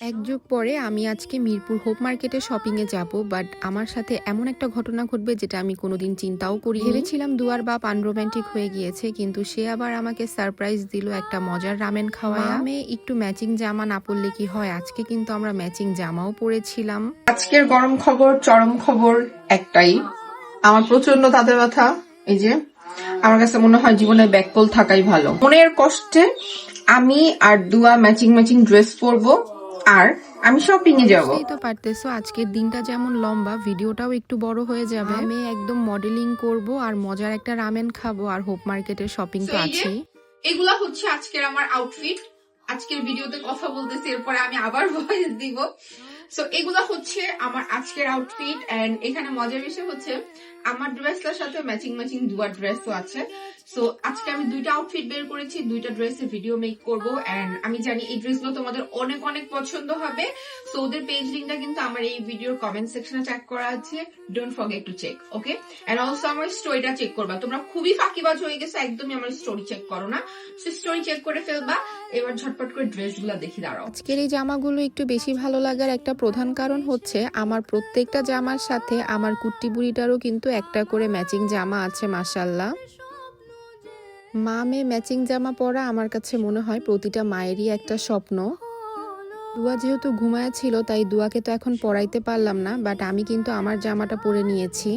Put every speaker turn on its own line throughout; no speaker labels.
এক যুগ পরে আমি আজকে মিরপুর হোপ মার্কেটে শপিং এ যাব বাট আমার সাথে এমন একটা ঘটনা ঘটবে যেটা আমি কোনোদিন চিন্তাও করি ভেবেছিলাম দুয়ার বাপ আনরোম্যান্টিক হয়ে গিয়েছে কিন্তু সে আবার আমাকে সারপ্রাইজ দিল একটা মজার রামেন খাওয়ায়। আমি একটু ম্যাচিং জামা না পরলে কি হয়? আজকে কিন্তু আমরা ম্যাচিং জামাও পরেছিলাম।
আজকের গরম খবর চরম খবর একটাই। আমার প্রচণ্ড তাতে ব্যথা এই যে আমার কাছে মনে হয় জীবনে ব্যাকপোল থাকাই ভালো। মনের কষ্টে আমি আর দুয়া ম্যাচিং ম্যাচিং ড্রেস পরবো। আর আমি শপিং এ যাব
তো পারতেছো আজকের দিনটা যেমন লম্বা ভিডিওটাও একটু বড় হয়ে যাবে। আমি একদম মডেলিং করব আর মজার একটা রামেন খাব আর হোপ মার্কেটের শপিং তো আছেই।
এগুলা হচ্ছে আজকের আমার আউটফিট আজকের ভিডিওতে কথা বলতেছি এরপরে আমি আবার ভয়েস দিব। সো এগুলা হচ্ছে আমার আজকের আউটফিট এন্ড এখানে মজার বিষয় হচ্ছে আমার ড্রেসটার সাথে ম্যাচিং ম্যাচিং দুয়া ড্রেসও আছে। সো আজকে আমি দুইটা আউটফিট বের করেছি, দুইটা ড্রেসের ভিডিও মেক করব এন্ড আমি জানি এই ড্রেসগুলো তোমাদের অনেক অনেক পছন্দ হবে। সো ওদের পেজ লিঙ্কটা কিন্তু আমার এই ভিডিওর কমেন্ট সেকশনে ট্যাগ করা আছে। Don't forget to check okay and also আমার স্টোরিটা চেক করবা। তোমরা খুবই ফাঁকিবাজ হয়ে গেছো, একদমই আমার স্টোরি চেক করো না। সো স্টোরি চেক করে ফেলবা, এবার ঝটপট করে ড্রেসগুলো দেখি দাঁড়াও।
আজকের এই জামাগুলো একটু বেশি ভালো লাগার একটা প্রধান কারণ হচ্ছে, আমার প্রত্যেকটা জামার সাথে আমার কুট্টি বুড়িটারও কিন্তু একটা করে ম্যাচিং জামা আছে মাসাল্লাহ মা মেয়ে ম্যাচিং জামা পরা আমার কাছে মনে হয় প্রতিটা মায়েরই একটা স্বপ্ন। দুয়া যেহেতু ঘুমায় ছিল, তাই দুয়াকে তো এখন পরাইতে পারলাম না বাট আমি কিন্তু আমার জামাটা পরে নিয়েছি।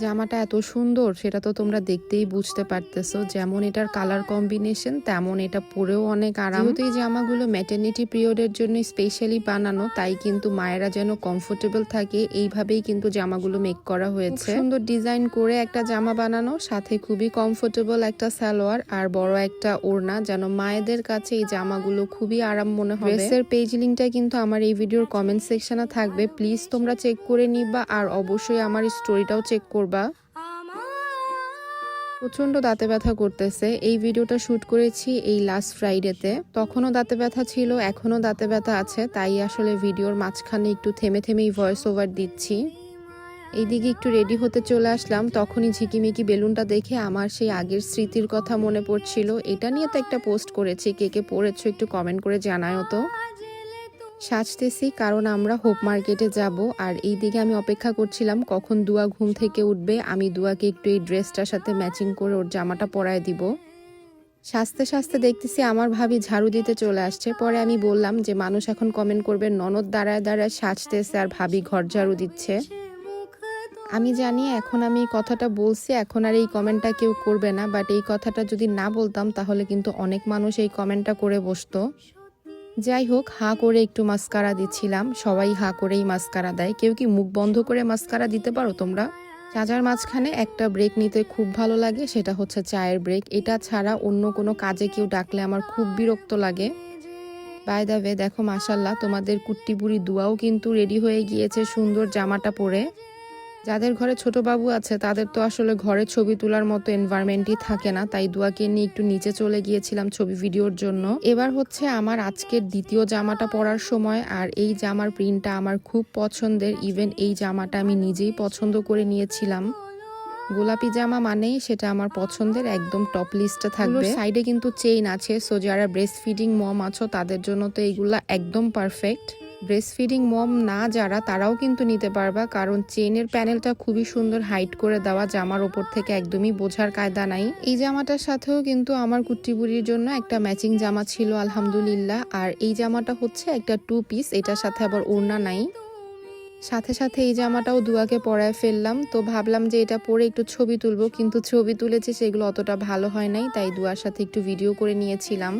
জামাটা এত সুন্দর সেটা তো তোমরা দেখতেই বুঝতে পারতেছো। যেমন এটার কালার কম্বিনেশন তেমন এটা পরেও অনেক আরাম। যেহেতু এই জামাগুলো ম্যাটার্নিটি পিরিয়ডের জন্য স্পেশালি বানানো তাই কিন্তু মায়েরা যেন কমফোর্টেবল থাকে এইভাবেই কিন্তু জামাগুলো মেক করা হয়েছে। সুন্দর ডিজাইন করে একটা জামা বানানো সাথে খুবই কমফোর্টেবল একটা সালোয়ার আর বড় একটা ওড়না যেন মায়েদের কাছে এই জামাগুলো খুবই আরাম মনে হবে। ড্রেসের পেজ লিঙ্কটা কিন্তু আমার এই ভিডিওর কমেন্ট সেকশনে থাকবে। প্লিজ তোমরা চেক করে নিবা আর অবশ্যই আমার স্টোরিটাও চেক করবা? প্রচণ্ড দাঁতে ব্যথা করতেছে। এই ভিডিওটা শুট করেছি এই লাস্ট ফ্রাইডেতে তখনও দাঁতে ব্যথা ছিল, এখনও দাঁতে ব্যথা আছে, তাই আসলে ভিডিওর মাঝখানে একটু থেমে থেমেই ভয়েস ওভার দিচ্ছি। এইদিকে একটু রেডি হতে চলে আসলাম, তখনই ঝিকিমিকি বেলুনটা দেখে আমার সেই আগের স্মৃতির কথা মনে পড়ছিল। এটা নিয়ে তো একটা পোস্ট করেছি, কে কে পড়েছো একটু কমেন্ট করে জানায়ও তো। সাজতেছি কারণ আমরা হোপ মার্কেটে যাব। আর এই দিকে আমি অপেক্ষা করছিলাম কখন দুয়া ঘুম থেকে উঠবে। আমি দুয়াকে একটু এই ড্রেসটার সাথে ম্যাচিং করে ওর জামাটা পরায় দিব। সাজতে সাজতে দেখতেছি আমার ভাবি ঝাড়ু দিতে চলে আসছে। পরে আমি বললাম যে, মানুষ এখন কমেন্ট করবে, ননদ দাঁড়ায় দাঁড়ায় সাজতেছে আর ভাবি ঘর ঝাড়ু দিচ্ছে। আমি জানি এখন আমি কথাটা বলছি, এখন আর এই কমেন্টটা কেউ করবে না। বাট এই কথাটা যদি না বলতাম, তাহলে কিন্তু অনেক মানুষ এই কমেন্টটা করে বসতো। যাই হোক হা করে একটু মাস্কারা দিচ্ছিলাম। সবাই হা করেই মাস্কারা দেয়। কেউ কি মুখ বন্ধ করে মাস্কারা দিতে পারো তোমরা? চাজার মাঝখানে একটা ব্রেক নিতে খুব ভালো লাগে, সেটা হচ্ছে চায়ের ব্রেক এটা ছাড়া অন্য কোনো কাজে কেউ ডাকলে আমার খুব বিরক্ত লাগে। বাই দা ওয়ে দেখো মাসাল্লাহ তোমাদের কুট্টি বুড়ি দুয়াও কিন্তু রেডি হয়ে গিয়েছে সুন্দর জামাটা পরে। যাদের ঘরে ছোট বাবু আছে, তাদের তো আসলে ঘরে ছবি তোলার মতো এনভায়রনমেন্টই থাকে না। তাই দুয়াকে নিয়ে একটু নিচে চলে গিয়েছিলাম ছবি ভিডিওর জন্য। এবার হচ্ছে আমার আজকের দ্বিতীয় জামাটা পরার সময়, আর এই জামার প্রিন্টটা আমার খুব পছন্দের। ইভেন এই জামাটা আমি নিজেই পছন্দ করে নিয়েছিলাম। গোলাপি জামা মানেই সেটা আমার পছন্দের, একদম টপ লিস্টে থাকবে। সাইডে কিন্তু চেইন আছে সো যারা ব্রেস্ট ফিডিং মম আছো, তাদের জন্য তো এইগুলা একদম পারফেক্ট ব্রেস্ট ফিডিং মম না যারা, তারাও কিন্তু নিতে পারবা। কারণ চেনের প্যানেলটা খুবই সুন্দর হাইট করে দেওয়া, জামার ওপর থেকে একদমই বোঝার কায়দা নাই। এই জামাটার সাথেও কিন্তু আমার কুট্টিবুড়ির জন্য একটা ম্যাচিং জামা ছিল, আলহামদুলিল্লাহ। আর এই জামাটা হচ্ছে একটা টু পিস এটার সাথে আবার ওড়না নাই। সাথে সাথে এই জামাটাও দুয়াকে পরায় ফেললাম। তো ভাবলাম যে এটা পরে একটু ছবি তুলবো, কিন্তু ছবি তুলেছে, সেগুলো অতটা ভালো হয় নাই, তাই দুয়ার সাথে একটু ভিডিও করে নিয়েছিলাম।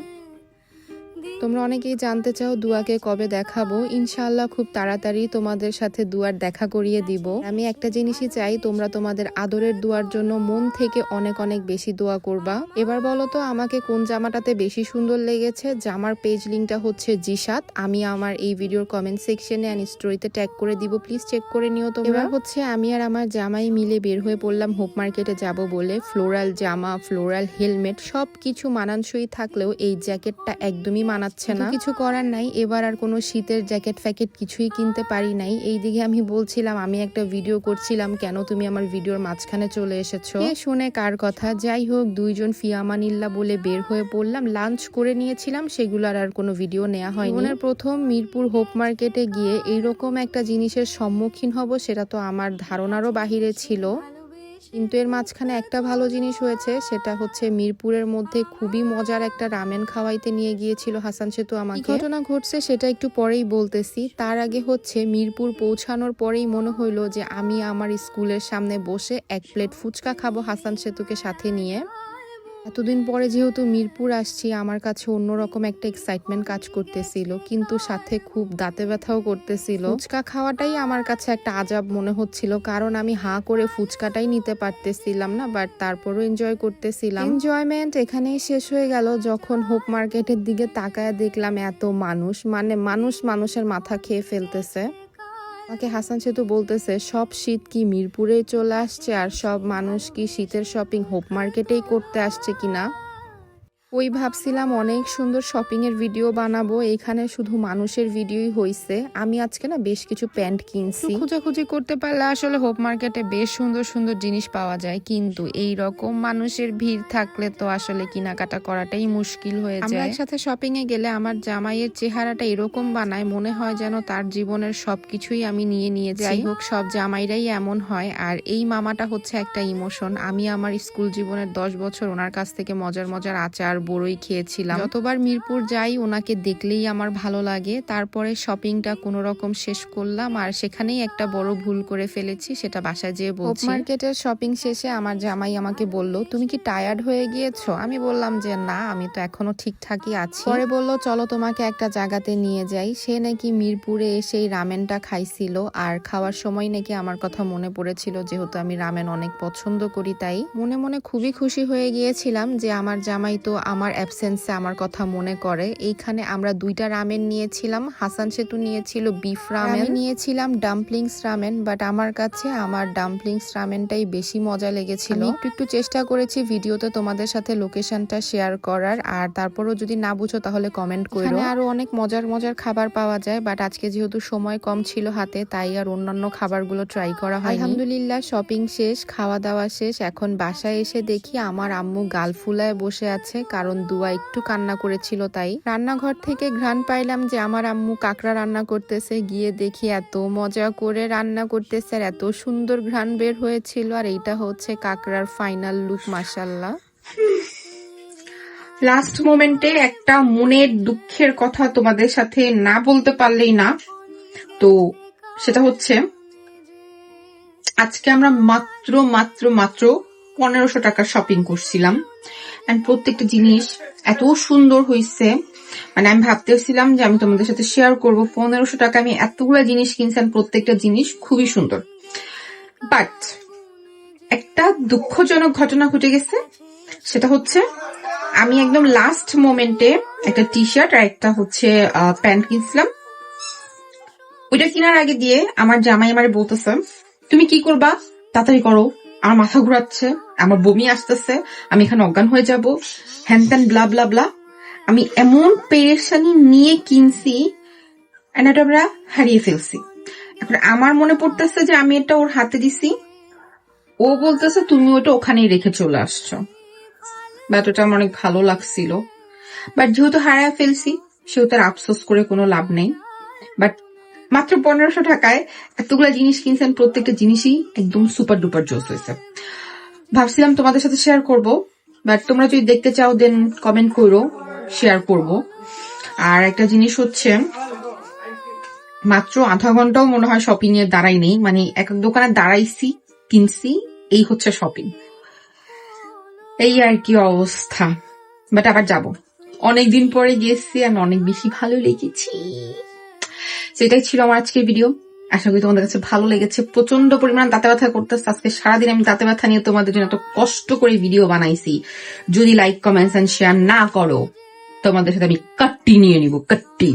তোমরা অনেকেই জানতে চাও দুয়াকে কবে দেখাবো। ইনশাআল্লাহ খুব তাড়াতাড়ি তোমাদের সাথে দুয়ার দেখা করিয়ে দিব। আমি একটা জিনিসই চাই, তোমরা তোমাদের আদরের দুয়ার জন্য মন থেকে অনেক অনেক বেশি দোয়া করবা। এবার বলো তো, আমাকে কোন জামাটাতে বেশি সুন্দর লেগেছে? জামার পেজ লিঙ্কটা হচ্ছে জিসাত আমি আমার এই ভিডিওর কমেন্ট সেকশনে অ্যান্ড স্টোরিতে ট্যাগ করে দিব। প্লিজ চেক করে নিও তোমরা। এবার হচ্ছে, আমি আর আমার জামাই মিলে বের হয়ে পড়লাম হোপ মার্কেটে যাব বলে। ফ্লোরাল জামা ফ্লোরাল হেলমেট সব কিছু মানানসই থাকলেও এই জ্যাকেটটা একদমই মানাচ্ছে না। কিছু করার নাই। এবার আর কোনো শীতের জ্যাকেট ফ্যাকেট কিছুই কিনতে পারি নাই। এই দিকে আমি বলছিলাম আমি একটা ভিডিও করছিলাম কেন তুমি আমার ভিডিওর মাঝখানে চলে এসেছ? শুনে কার কথা? যাই হোক দুইজন ফিয়ামানিল্লা বলে বের হয়ে পড়লাম লাঞ্চ করে নিয়েছিলাম সেগুলোর আর কোনো ভিডিও নেওয়া হয়নি। জীবনের প্রথম মিরপুর হোপ মার্কেটে গিয়ে এইরকম একটা জিনিসের সম্মুখীন হব সেটা তো আমার ধারণারও বাহিরে ছিল। কিন্তু এর মাঝখানে একটা ভালো জিনিস হয়েছে সেটা হচ্ছে মিরপুরের মধ্যে খুবই মজার একটা রামেন খাওয়াইতে নিয়ে গিয়েছিল হাসান সেতু আমাকে। ঘটনা ঘটছে সেটা একটু পরেই বলতেছি। তার আগে হচ্ছে মিরপুর পৌঁছানোর পরেই মনে হইল যে আমি আমার স্কুলের সামনে বসে এক প্লেট ফুচকা খাব হাসান সেতুকে সাথে নিয়ে। এতদিন পরে যেহেতু মিরপুর আসছি, আমার কাছে অন্যরকম একটা এক্সাইটমেন্ট কাজ করতেছিল, কিন্তু সাথে খুব দাঁতে ব্যথাও করতেছিল। ফুচকা খাওয়াটাই আমার কাছে একটা আজাব মনে হচ্ছিল, কারণ আমি হাঁ করে ফুচকাটাই নিতে পারতেছিলাম না বাট তারপরও এনজয় করতেছিলাম। এনজয়মেন্ট এখানেই শেষ হয়ে গেল, যখন হোপ মার্কেটের দিকে তাকায় দেখলাম এত মানুষ মানে মানুষ মানুষের মাথা খেয়ে ফেলতেছে। আমাকে হাসান সেতু বলতেছে, সব শীত কি মিরপুরে চলে আসছে আর সব মানুষ কি শীতের শপিং হোপ মার্কেটেই করতে আসছে কিনা? ওই ভাবছিলাম অনেক সুন্দর শপিং এর ভিডিও বানাবো এখানে শুধু মানুষের ভিডিওই হইছে। আমি আজকে না বেশ কিছু প্যান্ট কিনছি। খোঁজাখুঁজি করতে পারলে আসলে হোপ মার্কেটে বেশ সুন্দর সুন্দর জিনিস পাওয়া যায় কিন্তু এই রকম মানুষের ভিড় থাকলে তো আসলে কেনাকাটা করাটাই মুশকিল হয়ে যায়। আমরা একসাথে শপিং এ গেলে আমার জামাইয়ের চেহারাটা এরকম বানায় মনে হয় যেন তার জীবনের সবকিছুই আমি নিয়ে নিয়ে যাই হোক সব জামাইরাই এমন হয় আর এই মামাটা হচ্ছে একটা ইমোশন। আমি আমার স্কুল জীবনের দশ বছর ওনার কাছ থেকে মজার মজার আচার বড়ই খেয়েছিলাম। যতবার মিরপুর যাই, ওনাকে দেখলেই আমার ভালো লাগে। তারপরে শপিংটা কোনো রকম শেষ করলাম আর সেখানেই একটা বড় ভুল করে ফেলেছি, সেটা বাসায় যেয়ে বলছি। মার্কেটের শপিং শেষে আমার জামাই আমাকে বলল, তুমি কি টায়ার্ড হয়ে গিয়েছো? আমি বললাম যে, না, আমি তো এখনও ঠিকঠাকই আছি। পরে বলল, চলো তোমাকে একটা জায়গাতে নিয়ে যাই। সে নাকি মিরপুরে এসে রামেনটা খাইছিল আর খাওয়ার সময় নাকি আমার কথা মনে পড়েছিল, যেহেতু আমি রামেন অনেক পছন্দ করি তাই। মনে মনে খুবই খুশি হয়ে গিয়েছিলাম যে, আমার জামাই তো আমার অ্যাবসেন্সে আমার কথা মনে করে। এইখানে আমরা দুইটা রামেন নিয়েছিলাম। হাসান সেতু নিয়েছিল বিফ রামেন নিয়েছিলাম ডাম্পলিংস রামেন বাট আমার কাছে আমার ডাম্পলিংস রামেনটাই বেশি মজা লেগেছিল। একটু একটু চেষ্টা করেছি ভিডিওতে তোমাদের সাথে লোকেশনটা শেয়ার করার। আর তারপরও যদি না বুঝো তাহলে কমেন্ট করো। আরও অনেক মজার মজার খাবার পাওয়া যায় বাট আজকে যেহেতু সময় কম ছিল হাতে তাই আর অন্যান্য খাবারগুলো ট্রাই করা হয় আলহামদুলিল্লাহ শপিং শেষ খাওয়া দাওয়া শেষ। এখন বাসায় এসে দেখি আমার আম্মু গাল ফুলায় বসে আছে কারণ দুয়া একটু কান্না করেছিল তাই। রান্নাঘর থেকে ঘ্রাণ পাইলাম যে আমার আম্মু কাঁকড়া রান্না করতেছে, গিয়ে দেখি এত মজা করে রান্না করতেছে আর এত সুন্দর ঘ্রাণ বের হয়েছিল আর এইটা হচ্ছে কাঁকড়ার ফাইনাল লুক মাসাল্লাহ
লাস্ট মোমেন্টে একটা মনের দুঃখের কথা তোমাদের সাথে না বলতে পারলেই না। তো সেটা হচ্ছে, আজকে আমরা মাত্র মাত্র মাত্র পনেরোশো টাকার শপিং করছিলাম। এন্ড প্রত্যেকটা জিনিস এত সুন্দর হয়েছে মানে আমি ভাবতেছিলাম যে আমি তোমাদের সাথে শেয়ার করব। পনেরোশো টাকা আমি এতগুলো জিনিস কিনছি প্রত্যেকটা জিনিস খুবই সুন্দর। বাট একটা দুঃখজনক ঘটনা ঘটে গেছে। সেটা হচ্ছে, আমি একদম লাস্ট মোমেন্টে একটা টি শার্ট আর একটা হচ্ছে প্যান্ট কিনছিলাম। ওইটা কেনার আগে দিয়ে আমার জামাই আমার বলতেছে, তুমি কি করবা? তাড়াতাড়ি করো। আমার মাথা ঘুরাচ্ছে। আমার বমি আসতেছে, আমি এখানে অজ্ঞান হয়ে যাব, হ্যান ত্যান ব্লা ব্লা ব্লা আমি এমন পেরেশানি নিয়ে কিনছি এটা আমরা হারিয়ে ফেলছি। এখন আমার মনে পড়তেছে যে আমি এটা ওর হাতে দিছি। ও বলতেছে, তুমি ওটা ওখানেই রেখে চলে আসছো। বাট ওটা আমার অনেক ভালো লাগছিল। বাট যেহেতু হারায় ফেলছি, সেহেতু আফসোস করে কোনো লাভ নেই। বাট মাত্র পনেরোশো টাকায় এতগুলা জিনিস কিনছেন, প্রত্যেকটা জিনিসই একদম সুপার ডুপার জোস হয়েছে। ভাবছিলাম তোমাদের সাথে শেয়ার করব বাট তোমরা যদি দেখতে চাও দেন কমেন্ট করো শেয়ার করব। আর একটা জিনিস হচ্ছে, মাত্র আধা ঘন্টাও মনে হয় শপিং এর দাঁড়াই নেই মানে এক দোকানে দাঁড়াইছি, কিনছি, এই হচ্ছে শপিং এই আর কি অবস্থা। বাট আবার যাব। অনেকদিন পরে গেছি আর অনেক বেশি ভালো লেগেছি। সেটাই ছিল আমার আজকের ভিডিও আশা করি তোমাদের কাছে ভালো লেগেছে। প্রচণ্ড পরিমাণ দাঁতে ব্যথা করতেছে। আজকে সারাদিন আমি দাঁতে ব্যথা নিয়ে তোমাদের জন্য এত কষ্ট করে ভিডিও বানাইছি। যদি লাইক কমেন্টস এন্ড শেয়ার না করো, তোমাদের সাথে আমি কাট্টি নিয়ে নিব, কাট্টি।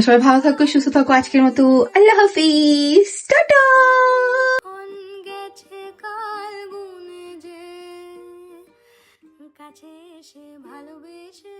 সবাই ভালো থাকো, সুস্থ থাকো। আজকের মতো আল্লাহ হাফিজ। টাটা! কাছে এসে ভালোবেসে